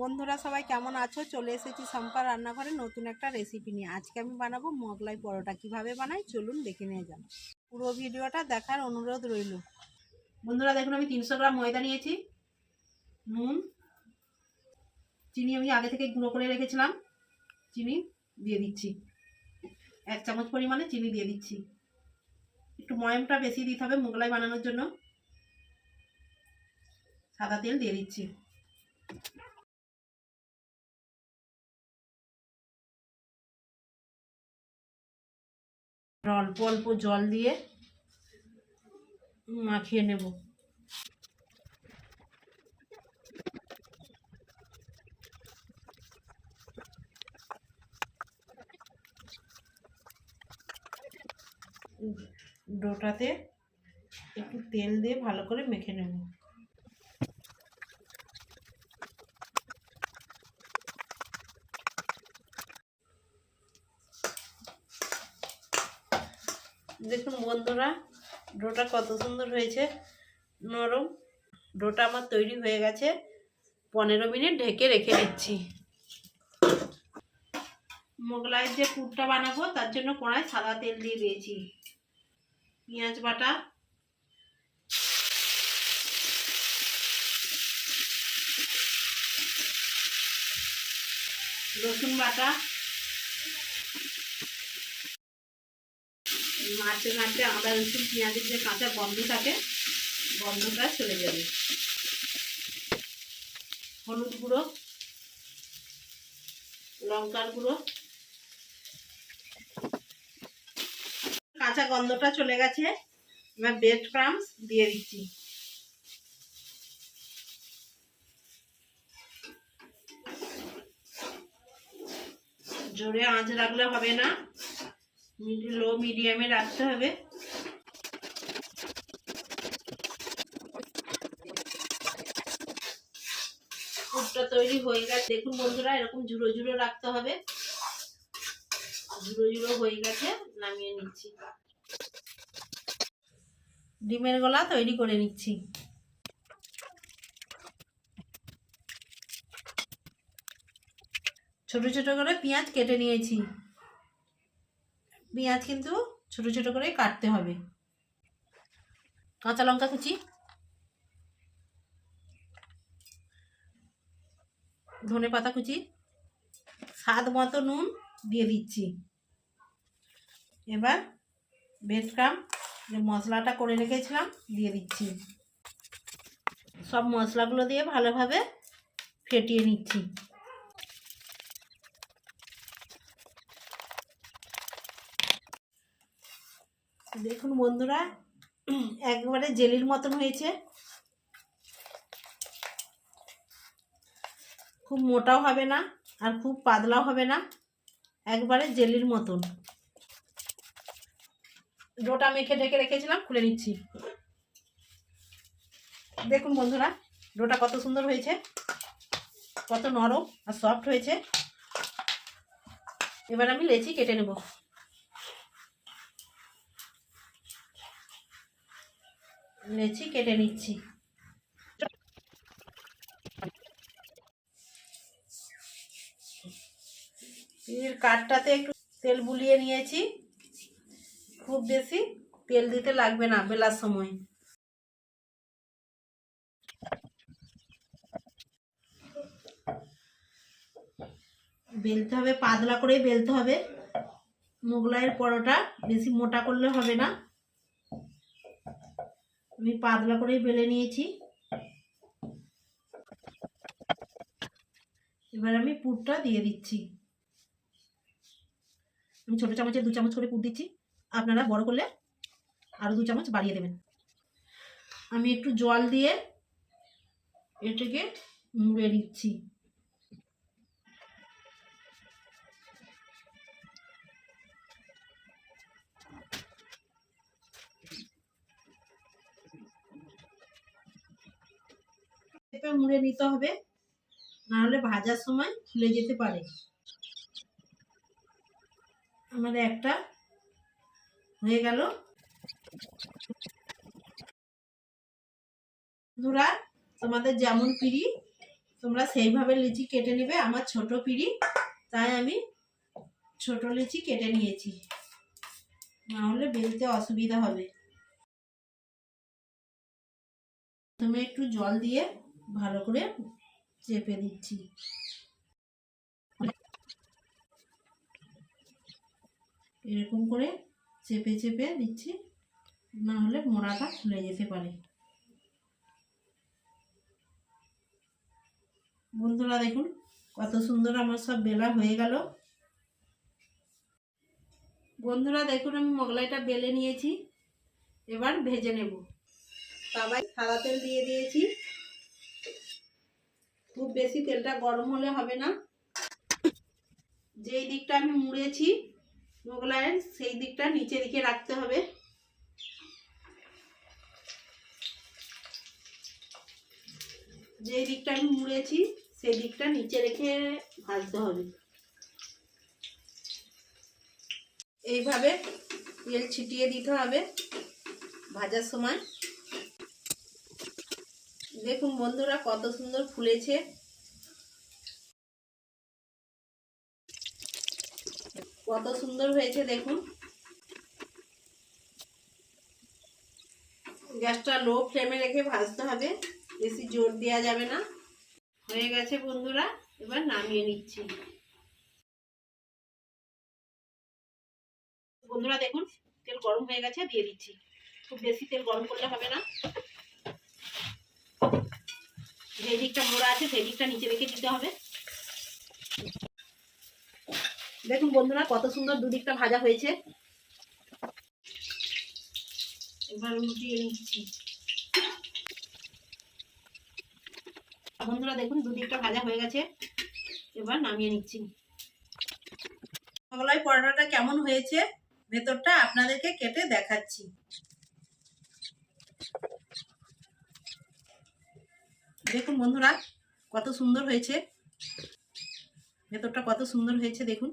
বন্ধুরা সবাই কেমন আছো? চলে এসেছি শম্পা রান্নাঘরে নতুন একটা রেসিপি নিয়ে। আজকে আমি বানাবো মোগলাই পরোটা। কীভাবে বানাই? চলুন দেখে নিয়ে যান। পুরো ভিডিওটা দেখার অনুরোধ রইল। বন্ধুরা, দেখুন, আমি তিনশো গ্রাম ময়দা নিয়েছি, নুন, চিনি আমি আগে থেকে গুঁড়ো করে রেখেছিলাম। চিনি দিয়ে দিচ্ছি। এক চামচ পরিমাণে চিনি দিয়ে দিচ্ছি। একটু ময়মটা বেশি দিতে হবে মোগলাই বানানোর জন্য। সাদা তেল দিয়ে দিচ্ছি। অল্প অল্প জল দিয়ে মাখিয়ে নেব। ডোটাতে একটু তেল দিয়ে ভালো করে মেখে নেব। দেখুন বন্ধুরা, ডোটা কত সুন্দর হয়েছে, নরম। ডোটা আমার তৈরি হয়ে গেছে, পনেরো মিনিট ঢেকে রেখে দিচ্ছি। মোগলাইয়ের যে পুরটা বানাবো, তার জন্য কড়ায় সাদা তেল দিয়ে দিয়েছি। পেঁয়াজ বাটা। রসুন বাটা। নাড়তে নাড়তে আদা রসুন পেঁয়াজের যে কাঁচা গন্ধ থাকে, গন্ধটা চলে যাবে। হলুদ গুঁড়ো, লঙ্কার গুঁড়ো। কাঁচা গন্ধটা চলে গেছে। এবার ব্রেড ক্রামস দিয়ে দিচ্ছি। জোরে আঁচ রাখলে হবে না। লো, মিডিয়ামে রাখতে হবে। পুরটা তৈরি হয়ে গেছে। দেখুন বন্ধুরা, এরকম ঝুড়ো ঝুড়ো রাখতে হবে। ঝুড়ো ঝুড়ো হয়ে গেছে, নামিয়ে নিচ্ছি। ডিমের গলা তৈরি করে নিচ্ছি। ছোট ছোট করে পেঁয়াজ কেটে নিয়েছি। পেঁয়াজ কিন্তু ছোট ছোট করে কাটতে হবে। কাঁচা লঙ্কা কুচি। ধনে পাতা কুচি। স্বাদ মতো নুন দিয়ে দিচ্ছি। এবার বেডক্রাম যে মশলাটা করে রেখেছিলাম দিয়ে দিচ্ছি। সব মশলাগুলো দিয়ে ভালোভাবে ফেটিয়ে নিচ্ছি। দেখুন বন্ধুরা, একবারে জেলির মতন হয়েছে। খুব মোটাও হবে না আর খুব পাতলাও হবে না, একবারে জেলির মতন। ডোটা মেখে ঢেকে রেখেছিলাম, খুলে নিচ্ছি। দেখুন বন্ধুরা, ডোটা কত সুন্দর হয়েছে, কত নরম আর সফট হয়েছে। এবার আমি লেচি কেটে নেব। লেচি কেটে নিচ্ছি। কাঠটাতে একটু তেল বুলিয়ে নিয়েছি। খুব বেশি তেল দিতে লাগবে না বেলার সময়। বেলতে হবে, পাতলা করে বেলতে হবে। মোগলাইয়ের পরোটা বেশি মোটা করলে হবে না। আমি পাতলা করেই বেলে নিয়েছি। এবার আমি পুরটা দিয়ে দিচ্ছি। আমি ছোটো চামচে দু চামচ করে পুর দিচ্ছি। আপনারা বড় করলে আরও দু চামচ বাড়িয়ে দেবেন। আমি একটু জল দিয়ে এটাকে মুড়ে নিচ্ছি। চেপে মুড়ে নিতে হবে। নাহলে ভাজার সময় খুলে যেতে পারে। আমাদের একটা হয়ে গেল। বন্ধুরা, তোমাদের যেমন পিড়ি, তোমরা সেইভাবে লিচি কেটে নেবে। আমার ছোট পিড়ি, তাই আমি ছোট লিচি কেটে নিয়েছি। না হলে বেলতে অসুবিধা হবে। প্রথমে একটু জল দিয়ে ভালো করে চেপে দিচ্ছি এরকম করে চেপে চেপে দিচ্ছি না হলে মোড়াটা খুলে যেতে পারে। বন্ধুরা, দেখুন কত সুন্দর আমার সব বেলা হয়ে গেল। বন্ধুরা, দেখুন আমি মোগলাইটা বেলে নিয়েছি। এবার ভেজে নেব। তাওয়ায় সাদা তেল দিয়ে দিয়েছি। খুব বেশি তেলটা গরম হলে হবে না। যেই দিকটা আমি মুড়েছি মোগলাইয়ের, সেই দিকটা নিচে দিকে রাখতে হবে। যে দিকটা আমি মুড়েছি, সেই দিকটা নিচে রেখে ভাজতে হবে। এইভাবে তেল ছিটিয়ে দিতে হবে ভাজার সময়। দেখুন বন্ধুরা, কত সুন্দর ফুলেছে। কত সুন্দর হয়েছে, দেখুন। গ্যাসটা লো ফ্লেমে রেখে ভাজতে হবে, বেশি জোর দেওয়া যাবে না। হয়ে গেছে বন্ধুরা, এবার নামিয়ে নিচ্ছি। বন্ধুরা, দেখুন, তেল গরম হয়ে গেছে, দিয়ে দিচ্ছি। খুব বেশি তেল গরম করলে হবে না। যে দিকটা মোড়া আছে সেই দিকটা নিচে রেখে দিতে হবে। দেখুন বন্ধুরা কত সুন্দর দুদিকটা ভাজা হয়েছে। এবার উল্টিয়ে নিচ্ছি। বন্ধুরা দেখুন দুদিকটা ভাজা হয়ে গেছে। এবার নামিয়ে নিচ্ছি। মোগলাই পরোটাটা কেমন হয়েছে? ভেতরটা আপনাদেরকে কেটে দেখাচ্ছি। দেখুন বন্ধুরা, কত সুন্দর হয়েছে। ভেতরটা কত সুন্দর হয়েছে, দেখুন।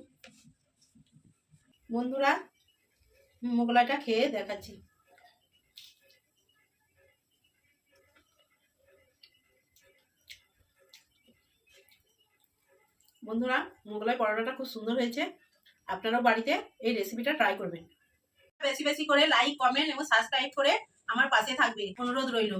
বন্ধুরা, মোগলাইটা খেয়ে দেখাচ্ছি। বন্ধুরা, মোগলাই পরোটাটা খুব সুন্দর হয়েছে। আপনারাও বাড়িতে এই রেসিপিটা ট্রাই করবেন। বেশি বেশি করে লাইক কমেন্ট এবং সাবস্ক্রাইব করে আমার পাশে থাকবে অনুরোধ রইল।